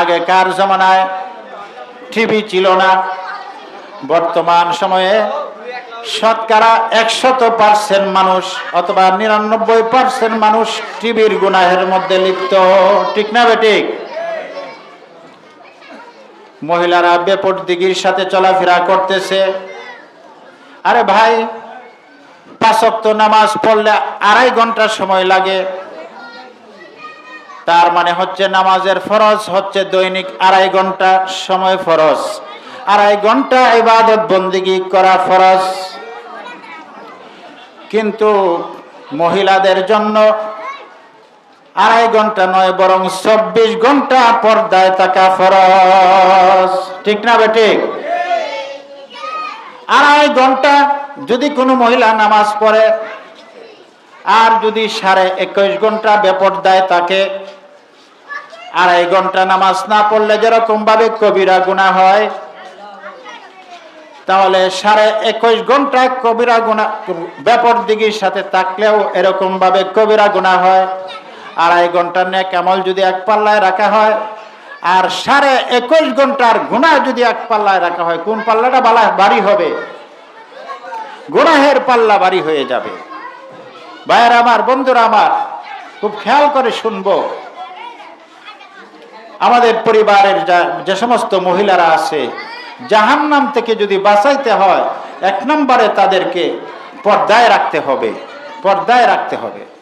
আগেকার জমানায় টিভি ছিল না। বর্তমান সময়ে শতকরা একশত পার্সেন্ট মানুষ অথবা নিরানব্বই পার্সেন্ট মানুষ টিভির গুনাহের মধ্যে লিপ্ত। ঠিক না বেঠিক মহিলারা বেপট দিঘির সাথে চলাফেরা করতেছে। আরে ভাই পাঁচক্ত নামাজ পড়লে আড়াই ঘণ্টা সময় লাগে। তার মানে হচ্ছে নামাজের ফরজ হচ্ছে দৈনিক আড়াই ঘণ্টা সময় ফরজ। আড়াই ঘণ্টা ইবাদত বন্দিগি করা ফরজ। কিন্তু মহিলাদের জন্য আড়াই ঘণ্টা নয়, বরং চব্বিশ ঘণ্টা পর্দায় থাকা ফরজ। ঠিক না বেঠিক আড়াই ঘণ্টা যদি কোনো মহিলা নামাজ পড়ে, আর যদি সাড়ে একুশ ঘণ্টা বেপর্দায় থাকে আড়াই ঘণ্টা নামাজ না পড়লে যেরকম ভাবে কবিরা গুণা হয়, তাহলে সাড়ে একুশ ঘণ্টা কবিরা গুণা ব্যাপর দিঘির সাথে থাকলেও এরকম ভাবে কবিরা গুণা হয়। আড়াই ঘণ্টার ন্যাক আমল যদি এক পাল্লায় রাখা হয়, আর সাড়ে একুশ ঘণ্টার গুণা যদি এক পাল্লায় রাখা হয়, কোন পাল্লাটা বালা বাড়ি হবে? গুনাহের পাল্লা বাড়ি হয়ে যাবে। ভাইয়ের আমার, বন্ধুরা আমার, খুব খেয়াল করে শুনব। আমাদের পরিবারের যা- সমস্ত মহিলারা আছে, জাহান্নাম থেকে যদি বাঁচাইতে হয়, এক নম্বরে তাদেরকে পর্দায় রাখতে হবে, পর্দায় রাখতে হবে।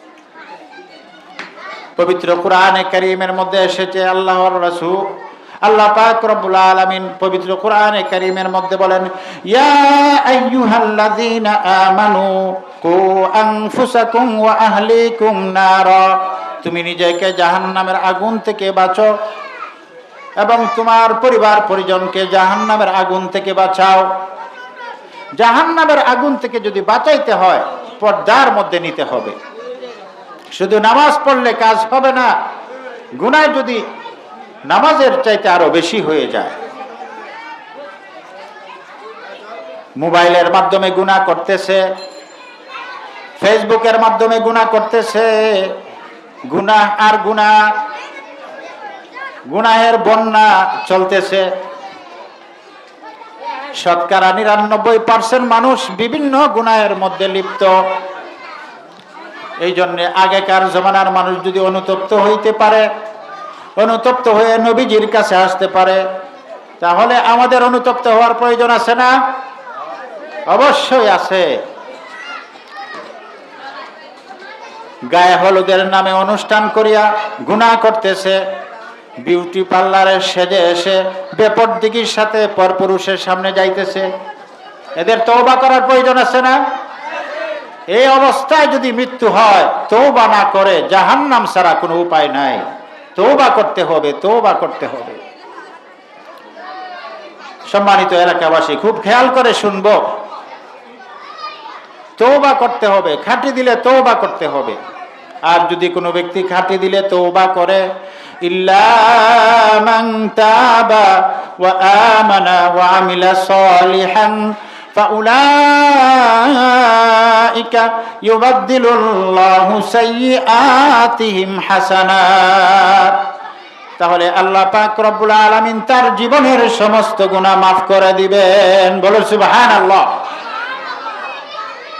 পবিত্র কোরআনে করিমের মধ্যে এসেছে আল্লাহর রাসূল, আল্লাহ পাক রব্বুল আলামিন পবিত্র কোরআনে করিমের মধ্যে বলেন, ইয়া আইয়ুহাল্লাযীনা আমানু কু আনফুসাকুম ওয়া আহলিকুম নারা তুমি নিজেকে জাহান্নামের আগুন থেকে বাঁচো এবং তোমার পরিবার পরিজনকে জাহান্নামের আগুন থেকে বাঁচাও। জাহান্নামের আগুন থেকে যদি বাঁচাইতে হয়, পর্দার মধ্যে নিতে হবে। শুধু নামাজ পড়লে কাজ হবে না, গুনায় যদি নামাজের চাইতে আরও বেশি হয়ে যায়। মোবাইলের মাধ্যমে গুনাহ করতেছে, ফেসবুকের মাধ্যমে গুনাহ করতেছে, গুনাহ আর গুনাহ গুনাহের বন্যা চলতেছে। শতকরা নিরানব্বই পার্সেন্ট মানুষ বিভিন্ন গুনাহের মধ্যে লিপ্ত। এই জন্য আগেকার জমানার মানুষ যদি অনুতপ্ত হইতে পারে, অনুতপ্ত হয়ে নবীজির কাছে আসতে পারে, তাহলে আমাদের অনুতপ্ত হওয়ার প্রয়োজন আছে না? অবশ্যই আছে। গায়ে হলুদের নামে অনুষ্ঠান করিয়া গুনাহ করতেছে। বিউটি পার্লারে সেজে এসে বেপর দিঘির সাথে পরপুরুষের সামনে যাইতেছে। এদের তৌবা করার প্রয়োজন আছে না? এই অবস্থায় যদি মৃত্যু হয় তৌবা না করে জাহান্নাম ছাড়া কোনো উপায় নাই। তৌবা করতে হবে তৌবা করতে হবে। সম্মানিত এলাকাবাসী, খুব খেয়াল করে শুনব। তৌবা করতে হবে, খাটি দিলে তৌবা করতে হবে। আর যদি কোনো ব্যক্তি খাটি দিলে তৌবা করে ইল্লা মান তাবা ওয়া আমানা ওয়া আমিলা সালিহান فأولئك يبدل الله سيئاتهم حسنات তাহলে আল্লাহ পাক রব্বুল আলামিন তার জীবনের সমস্ত গুনাহ মাফ করে দিবেন বলো সুবহানাল্লাহ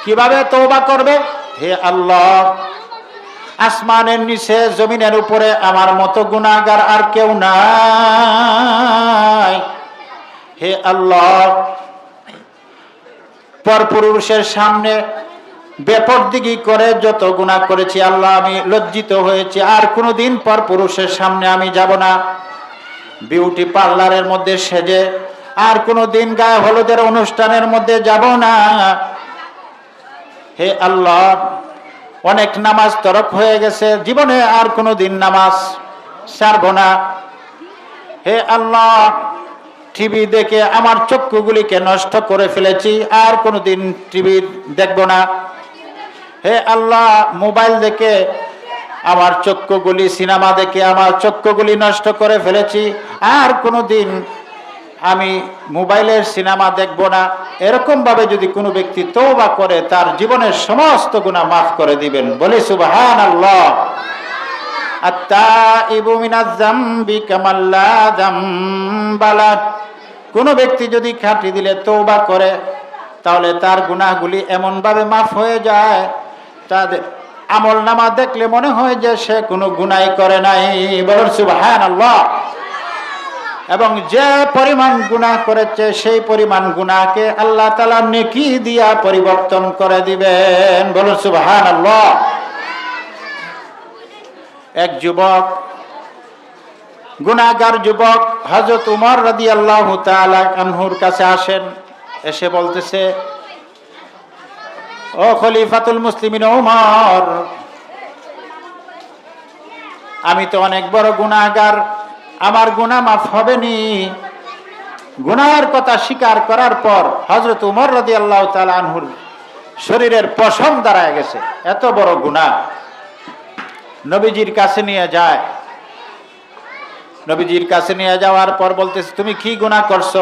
কিভাবে তওবা করবে হে আল্লাহ আসমানের নিচে, জমিনের উপরে আমার মতো গুনাহগার আর কেউ নাই। হে আল্লাহ, পরপুরুষের সামনে বেপরদিগি করে যত গুণা করেছি আল্লাহ, আমি লজ্জিত হয়েছি। আর কোনোদিন পর পুরুষের সামনে আমি যাব না। বিউটি পার্লারের মধ্যে সেজে, আর কোনোদিন গায়ে হলুদের অনুষ্ঠানের মধ্যে যাব না। হে আল্লাহ অনেক নামাজ তরক হয়ে গেছে, জীবনে আর কোনো দিন নামাজ ছাড়ব না। হে আল্লাহ টিভি দেখে আমার চক্ষুগুলিকে নষ্ট করে ফেলেছি, আর কোনো দিন টিভি দেখব না। হে আল্লাহ, মোবাইল দেখে আমার চক্ষুগুলি, সিনেমা দেখে আমার চক্ষুগুলি নষ্ট করে ফেলেছি, আর কোনো দিন আমি মোবাইলের সিনেমা দেখব না। এরকম ভাবে যদি কোনো ব্যক্তি তৌবা করে, তার জীবনের সমস্ত গুণা মাফ করে দিবেন। বলি সুবাহান আল্লাহ কোনো ব্যক্তি যদি খাঁটি দিলে তৌবা করে, তাহলে তার গুনাহগুলি এমনভাবে মাফ হয়ে যায়। তাদের আমল নামা দেখলে মনে হয় যে সে কোনো গুনাই করে নাই। বলুন সুবহান আল্লাহ এবং যে পরিমাণ গুনাহ করেছে, সেই পরিমাণ গুণাকে আল্লাহ তালা নেকি দিয়া পরিবর্তন করে দিবেন। বলুন সুবহান এক যুবক গুনাগার যুবক হজরত উমর রাদি আল্লাহ আনহুর কাছে আসেন। এসে বলতেছে, ও খলিফাতুল মুসলিমিন উমর, আমি তো অনেক বড় গুনাহগার। আমার গুনাহ মাফ হবে নি গুনাহের কথা স্বীকার করার পর হজরত উমর রাদি আল্লাহ আনহুর শরীরের পশম দাঁড়ায় গেছে। এত বড় গুনাহ। নবীজির কাছে নিয়ে যায়। নবীজির কাছে নিয়ে যাওয়ার পর বলতেছে, তুমি কি গুনাহ করছ?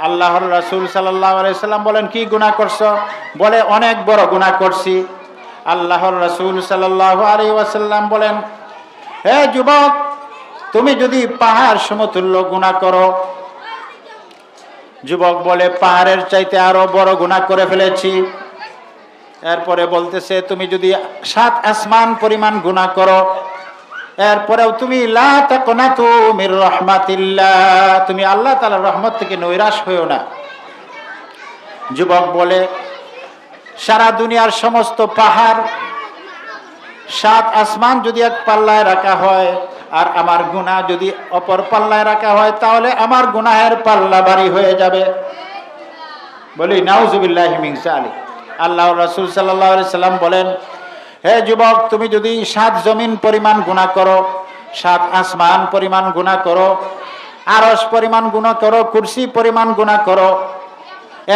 আল্লাহর রাসূল সাল্লাম বলেন, কি গুনাহ করছ? বলে, অনেক বড় গুনাহ করছি। আল্লাহর রাসূল ওয়াসাল্লাম বলেন, হে যুবক তুমি যদি পাহাড় সমতুল্য গুনাহ করো, যুবক বলে, পাহাড়ের চাইতে আরও বড় গুনাহ করে ফেলেছি। এরপরে বলতেছে, তুমি যদি সাত আসমান পরিমাণ গুনাহ করো, এরপরেও তুমি মির রাহমাতিল্লাহ। তুমি আল্লাহ তাআলার রহমত থেকে নৈরাশ হয়েও না। যুবক বলে, সারা দুনিয়ার সমস্ত পাহাড়, সাত আসমান যদি এক পাল্লায় রাখা হয় আর আমার গুনাহ যদি অপর পাল্লায় রাখা হয়, তাহলে আমার গুনাহের পাল্লা বাড়ি হয়ে যাবে। বলি, নাউজুবিল্লাহ মিংসা আলী আল্লাহ রসুল সাল্লাহ সাল্লাম বলেন, হে যুবক, তুমি যদি সাত জমিন পরিমাণ গুণা করো, সাত আসমান পরিমাণ গুণা করো আরস পরিমাণ গুণা করো, কুরসি পরিমাণ গুণা করো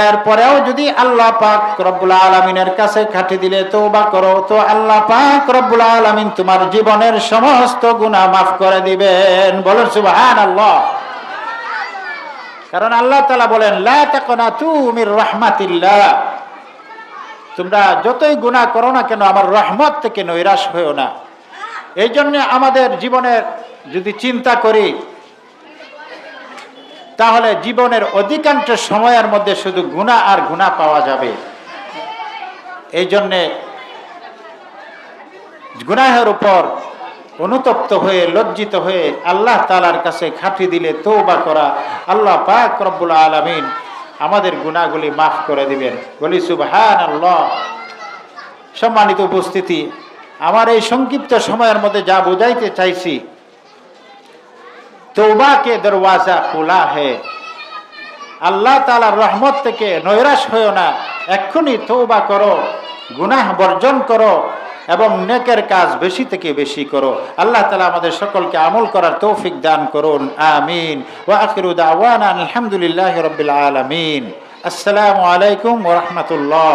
এরপরেও যদি আল্লাহ পাক রব্বুল আলমিনের কাছে খাটি দিলে তৌবা করো, তো আল্লাহ পাক রব্বুল আলমিন তোমার জীবনের সমস্ত গুণা মাফ করে দিবেন। বলুন সুবহান আল্লাহ কারণ আল্লাহ তালা বলেন, লা তাকনা তুমির রহমাতিল্লাহ। তোমরা যতই গুণা করো না কেন, আমার রহমত থেকে নৈরাশ হয়েও না। এই জন্য আমাদের জীবনের যদি চিন্তা করি তাহলে জীবনের অধিকাংশ সময়ের মধ্যে শুধু গুণা আর গুণা পাওয়া যাবে। এই জন্যে গুনাহের উপর অনুতপ্ত হয়ে, লজ্জিত হয়ে আল্লাহ তালার কাছে খাটি দিলে তৌবা করা আল্লাহ পাক রব্বুল আলমিন আমাদের গুণাগুলি মাফ করে দিবেন। বলি সুবহান আল্লাহ সম্মানিত উপস্থিতি, আমার এই সংক্ষিপ্ত সময়ের মধ্যে যা বোঝাইতে চাইছি তৌবা কে দরওয়াজা খোলা হে। আল্লাহ তালার রহমত থেকে নৈরাশ হয়েও না। এক্ষুনি তৌবা করো, গুনাহ বর্জন করো এবং নেকের কাজ বেশি থেকে বেশি করো। আল্লাহ তালা আমাদের সকলকে আমল করার তৌফিক দান করুন। আমিন। ওয়া আখিরু দাওয়ানা আলহামদুলিল্লাহি রাব্বিল আসসালামু আলাইকুম ওয়া রাহমাতুল্লাহ।